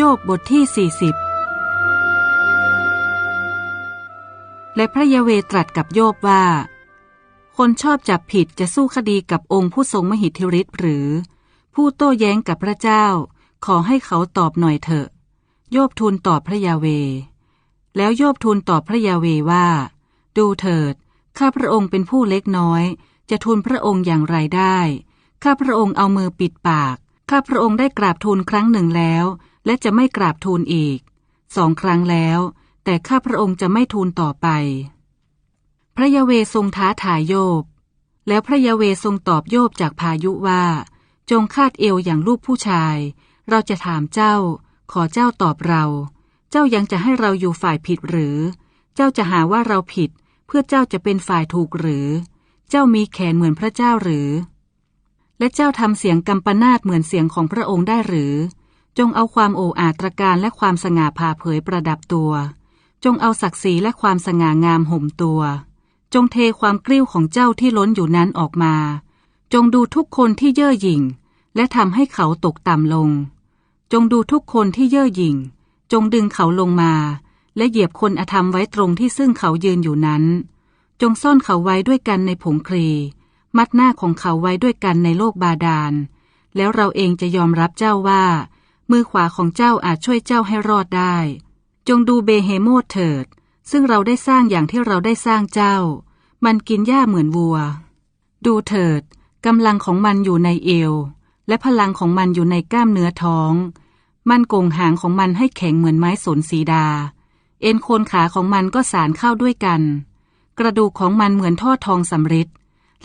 โยบบทที่ 40 และพระยาเวตรัสกับโยบว่า คนชอบจับผิดจะสู้คดีกับองค์ผู้ทรงมหิทธิฤทธิ์หรือ ผู้โต้แย้งกับพระเจ้า ขอให้เขาตอบหน่อยเถอะ โยบทูลตอบพระยาเว แล้วโยบทูลตอบพระยาเวว่า ดูเถิด ข้าพระองค์เป็นผู้เล็กน้อย จะทูลพระองค์อย่างไรได้ ข้าพระองค์เอามือปิดปาก ข้าพระองค์ได้กราบทูลครั้งหนึ่งแล้ว และจะไม่กราบทูลอีกสองครั้งแล้ว แต่ข้าพระองค์จะไม่ทูลต่อไป พระยาเวทรงท้าทายโยบ แล้วพระยาเวทรงตอบโยบจากพายุว่า จงคาดเอวอย่างลูกผู้ชาย เราจะถามเจ้า ขอเจ้าตอบเรา เจ้ายังจะให้เราอยู่ฝ่ายผิดหรือ เจ้าจะหาว่าเราผิด เพื่อเจ้าจะเป็นฝ่ายถูกหรือ เจ้ามีแขนเหมือนพระเจ้าหรือ และเจ้าทำเสียงกำปนาตเหมือนเสียงของพระองค์ได้หรือ จงเอาความโอ้อาตรการและความสง่าผ่าเผยประดับตัว จงเอาศักดิ์ศรีและความสง่างามห่มตัว จงเทความกริ้วของเจ้าที่ล้นอยู่นั้นออกมา จงดูทุกคนที่เย่อหยิ่ง และทำให้เขาตกต่ำลง จงดูทุกคนที่เย่อหยิ่ง จงดึงเขาลงมา และเหยียบคนอธรรมไว้ตรงที่ซึ่งเขายืนอยู่นั้น จงซ่อนเขาไว้ด้วยกันในผงครี มัดหน้าของเขาไว้ด้วยกันในโลกบาดาลแล้วเราเองจะยอมรับเจ้าว่า มือขวาของเจ้าอาจช่วยเจ้าให้รอดได้ จงดูเบเฮโมดเถิด ซึ่งเราได้สร้างอย่างที่เราได้สร้างเจ้า มันกินหญ้าเหมือนวัว ดูเถิดกำลังของมันอยู่ในเอว และพลังของมันอยู่ในกล้ามเนื้อท้อง มันโก่งหางของมันให้แข็งเหมือนไม้สนสีดา เอ็นโคนขาของมันก็สานเข้าด้วยกัน กระดูกของมันเหมือนท่อทองสำริด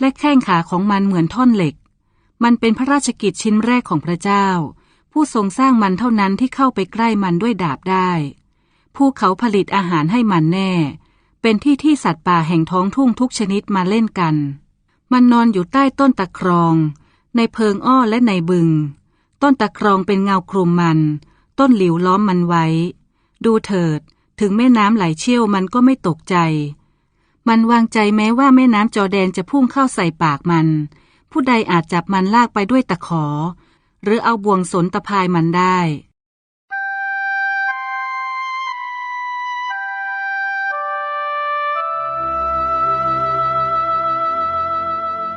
และแข้งขาของมันเหมือนท่อนเหล็ก มันเป็นพระราชกิจชิ้นแรกของพระเจ้า ผู้ทรงสร้างมันเท่านั้นที่เข้าไปใกล้มันด้วยดาบได้ผู้เขาผลิตอาหารให้มันแน่ เป็นที่ที่สัตว์ป่าแห่งท้องทุ่งทุกชนิดมาเล่นกัน มันนอนอยู่ใต้ต้นตะครอง ในเพิงอ้อและในบึง ต้นตะครองเป็นเงาคลุมมัน ต้นหลิวล้อมมันไว้ ดูเถิด ถึงแม่น้ำไหลเชี่ยวมันก็ไม่ตกใจ มันวางใจแม้ว่าแม่น้ำจอแดนจะพุ่งเข้าใส่ปากมัน ผู้ใดอาจจับมันลากไปด้วยตะขอ หรือเอาบ่วงสนตะพายมันได้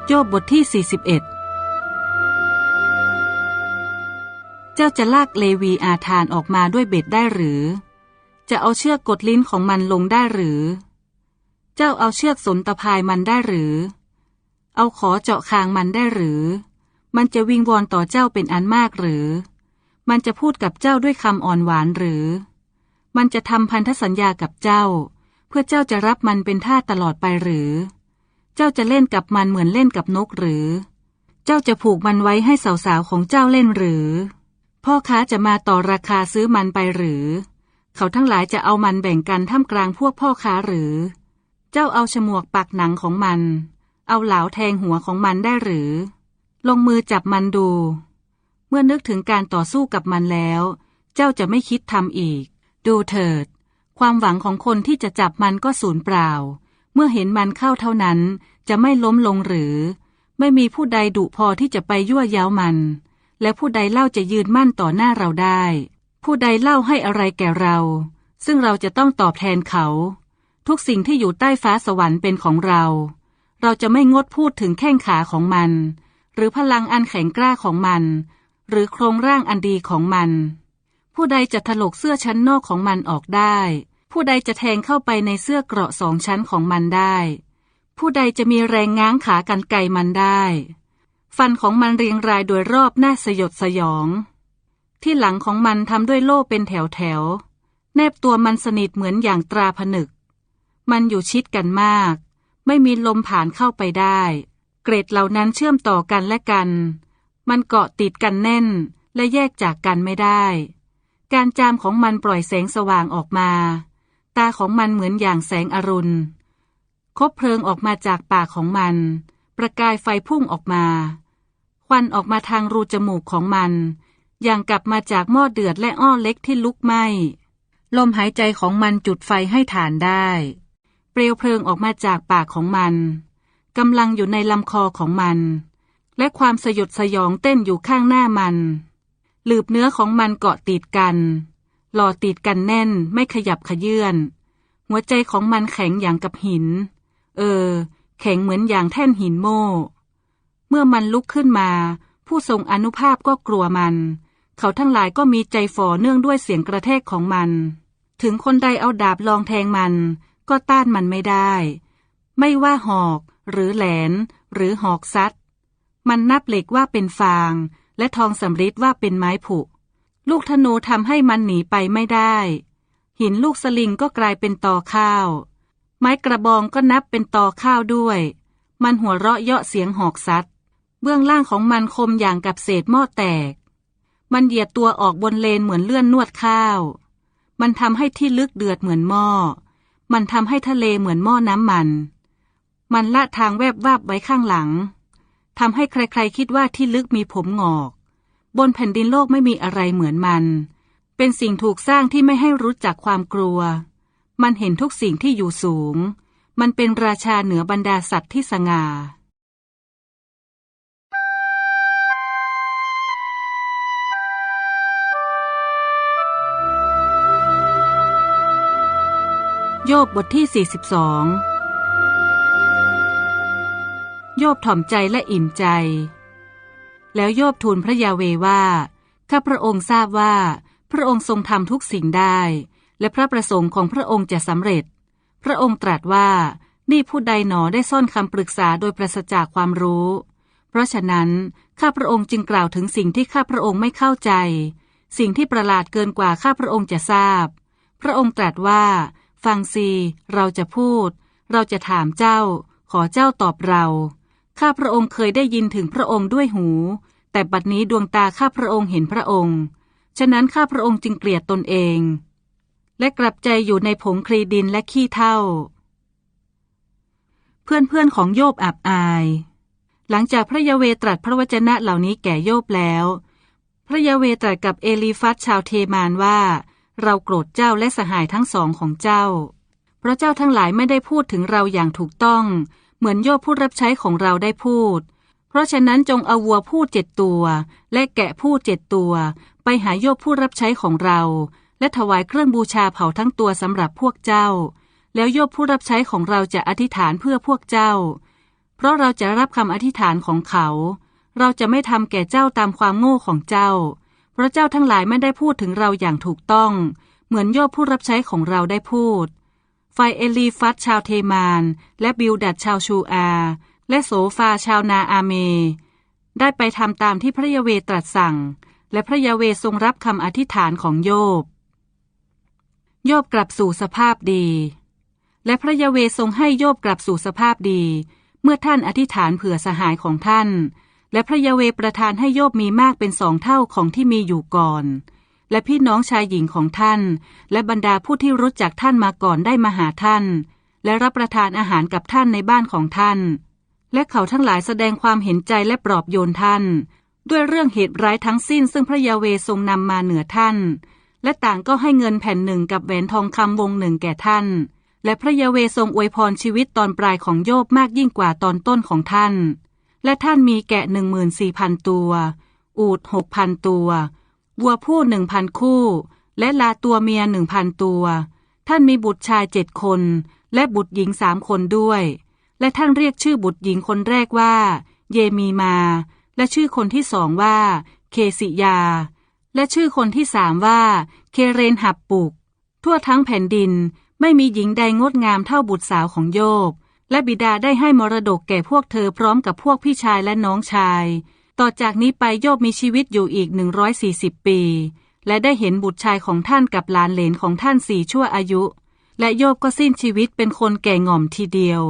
โยบบทที่ 41 เจ้าจะลากเลวีอาธานออกมาด้วยเบ็ดได้หรือ จะเอาเชือกกดลิ้นของมันลงได้หรือ เจ้าเอาเชือกสนตะพายมันได้หรือ เอาขอเจาะคางมันได้หรือ มันจะวิงวอนต่อเจ้าเป็นอันมากหรือ มันจะพูดกับเจ้าด้วยคำอ่อนหวานหรือ มันจะทำพันธสัญญากับเจ้า เพื่อเจ้าจะรับมันเป็นท่าตลอดไปหรือ เจ้าจะเล่นกับมันเหมือนเล่นกับนกหรือ เจ้าจะผูกมันไว้ให้สาวๆของเจ้าเล่นหรือ พ่อค้าจะมาต่อราคาซื้อมันไปหรือ เขาทั้งหลายจะเอามันแบ่งกันท่ามกลางพวกพ่อค้าหรือ เจ้าเอาฉมวกปักหนังของมัน เอาเหลาแทงหัวของมันได้หรือ ลงมือจับมันดู เมื่อนึกถึงการต่อสู้กับมันแล้ว เจ้าจะไม่คิดทำอีก ดูเถิด ความหวังของคนที่จะจับมันก็สูญเปล่า เมื่อเห็นมันเข้าเท่านั้น จะไม่ล้มลงหรือ ไม่มีผู้ใดดุพอที่จะไปยั่วย้าวมัน และผู้ใดเล่าจะยืนมั่นต่อหน้าเราได้ ผู้ใดเล่าให้อะไรแก่เรา ซึ่งเราจะต้องตอบแทนเขา ทุกสิ่งที่อยู่ใต้ฟ้าสวรรค์เป็นของเรา เราจะไม่งดพูดถึงแข้งขาของมัน หรือพลังอันแข็งกล้าของมัน หรือโครงร่างอันดีของมัน ผู้ใดจะถลกเสื้อชั้นนอกของมันออกได้ ผู้ใดจะแทงเข้าไปในเสื้อเกราะสองชั้นของมันได้ ผู้ใดจะมีแรงง้างขากันไกมันได้ ฟันของมันเรียงรายโดยรอบน่าสยดสยอง ที่หลังของมันทำด้วยโล่เป็นแถวแถวๆแนบตัวมันสนิทเหมือนอย่างตราผนึก มันอยู่ชิดกันมาก ไม่มีลมผ่านเข้าไปได้ เกรดเหล่านั้นเชื่อมต่อกันและกัน มันเกาะติดกันแน่นและแยกจากกันไม่ได้ การจามของมันปล่อยแสงสว่างออกมา ตาของมันเหมือนอย่างแสงอรุณ คบเพลิงออกมาจากปากของมัน ประกายไฟพุ่งออกมา ควันออกมาทางรูจมูกของมัน อย่างกลับมาจากหม้อเดือดและอ้อเล็กที่ลุกไหม้ ลมหายใจของมันจุดไฟให้ฐานได้ เปลวเพลิงออกมาจากปากของมัน กำลังอยู่ในลำคอของมัน และความสยดสยองเต้นอยู่ข้างหน้ามันหลืบเนื้อของมันเกาะติดกันหล่อติดกันแน่นไม่ขยับขยื่นหัวใจของมันแข็งอย่างกับหิน เออ แข็งเหมือนอย่างแท่นหินโม่ เมื่อมันลุกขึ้นมา ผู้ทรงอนุภาพก็กลัวมัน เขาทั้งหลายก็มีใจฝ่อเนื่องด้วยเสียงกระแทกของมัน ถึงคนใดเอาดาบลองแทงมัน ก็ต้านมันไม่ได้ ไม่ว่าหอก หรือแหลน หรือหอกซัด มันนับเหล็กว่าเป็นฟาง และทองสำริดว่าเป็นไม้ผุ ลูกธนูทำให้มันหนีไปไม่ได้ หินลูกสลิงก็กลายเป็นตอข้าว ไม้กระบองก็นับเป็นตอข้าวด้วย มันหัวเราะเยาะเสียงหอกซัด เบื้องล่างของมันคมอย่างกับเศษหม้อแตก มันเหยียดตัวออกบนเลนเหมือนเลื่อนนวดข้าว มันทำให้ที่ลึกเดือดเหมือนหม้อมันทำให้ทะเลเหมือนหม้อน้ำมัน มันละทางแวบวาบไว้ข้างหลังทำให้ใครๆคิดว่าที่ลึกมีผมงอก บนแผ่นดินโลกไม่มีอะไรเหมือนมัน เป็นสิ่งถูกสร้างที่ไม่ให้รู้จักความกลัว มันเห็นทุกสิ่งที่อยู่สูง มันเป็นราชาเหนือบรรดาสัตว์ที่สง่าโยบบทที่ 42 โยบถ่อมใจและอิ่มใจ แล้วโยบทูลพระยาเวว่า ข้าพระองค์ทราบว่า พระองค์ทรงทำทุกสิ่งได้ และพระประสงค์ของพระองค์จะสำเร็จ พระองค์ตรัสว่านี่ผู้ใดหนอได้ซ่อนคำปรึกษาโดยปราศจากความรู้ เพราะฉะนั้น ข้าพระองค์จึงกล่าวถึงสิ่งที่ข้าพระองค์ไม่เข้าใจ สิ่งที่ประหลาดเกินกว่าข้าพระองค์จะทราบ พระองค์ตรัสว่า ฟังสิเราจะพูด เราจะถามเจ้า ขอเจ้าตอบเรา ข้าพระองค์เคยได้ยินถึงพระองค์ด้วยหู แต่บัดนี้ดวงตาข้าพระองค์เห็นพระองค์ ฉะนั้นข้าพระองค์จึงเกลียดตนเอง และกลับใจอยู่ในผงครีดินและขี้เท่า เพื่อนๆของโยบอับอาย หลังจากพระยาเวตรัสพระวจนะเหล่านี้แก่โยบแล้ว พระยาเวตรัสกับเอลีฟัสชาวเทมานว่า เราโกรธเจ้าและสหายทั้งสองของเจ้า เพราะเจ้าทั้งหลายไม่ได้พูดถึงเราอย่างถูกต้อง เหมือนโยบผู้รับใช้ของเราได้พูด เพราะฉะนั้นจงเอาวัวผู้เจ็ดตัว และแกะผู้เจ็ดตัว ไปหาโยบผู้รับใช้ของเรา และถวายเครื่องบูชาเผาทั้งตัวสำหรับพวกเจ้า แล้วโยบผู้รับใช้ของเราจะอธิษฐานเพื่อพวกเจ้า เพราะเราจะรับคำอธิษฐานของเขา เราจะไม่ทำแก่เจ้าตามความโง่ของเจ้า เพราะเจ้าทั้งหลายไม่ได้พูดถึงเราอย่างถูกต้อง เหมือนโยบผู้รับใช้ของเราได้พูด ไฟเอลีฟัสชาวเทมาน และบิลดัดชาวชูอา และโสฟาชาวนาอาเม ได้ไปทำตามที่พระยาเวตรัสสั่ง และพระยาเวทรงรับคำอธิษฐานของโยบ โยบกลับสู่สภาพดี และพระยาเวทรงให้โยบกลับสู่สภาพดี เมื่อท่านอธิษฐานเผื่อสหายของท่าน และพระยาเวประทานให้โยบมีมากเป็นสองเท่าของที่มีอยู่ก่อน และพี่น้องชายหญิงของท่าน และบรรดาผู้ที่รู้จักท่านมาก่อนได้มาหาท่าน และรับประทานอาหารกับท่านในบ้านของท่าน และเขาทั้งหลายแสดงความเห็นใจและปลอบโยนท่าน ด้วยเรื่องเหตุร้ายทั้งสิ้นซึ่งพระยาเวทรงนำมาเหนือท่าน และต่างก็ให้เงินแผ่นหนึ่งกับแหวนทองคำวงหนึ่งแก่ท่าน และพระยาเวทรงอวยพรชีวิตตอนปลายของโยบมากยิ่งกว่าตอนต้นของท่าน และท่านมีแกะหนึ่งหมื่นสี่พันตัว อูดหกพันตัว วัวผู้หนึ่งพันคู่ และลาตัวเมียหนึ่งพันตัว ท่านมีบุตรชายเจ็ดคน และบุตรหญิงสามคนด้วย และท่านเรียกชื่อบุตรหญิงคนแรกว่า เยมีมา และชื่อคนที่สองว่า เคสิยา และชื่อคนที่สามว่า เคเรนหับปุก ทั่วทั้งแผ่นดินไม่มีหญิงใดงดงามเท่าบุตรสาวของโยบ และบิดาได้ให้มรดกแก่พวกเธอพร้อมกับพวกพี่ชายและน้องชาย ต่อจากนี้ไปโยบมีชีวิตอยู่อีก 140 ปี และได้เห็นบุตรชายของท่านกับหลานเหลนของท่านสี่ชั่วอายุ และโยบก็สิ้นชีวิตเป็นคนแก่ง่อมทีเดียว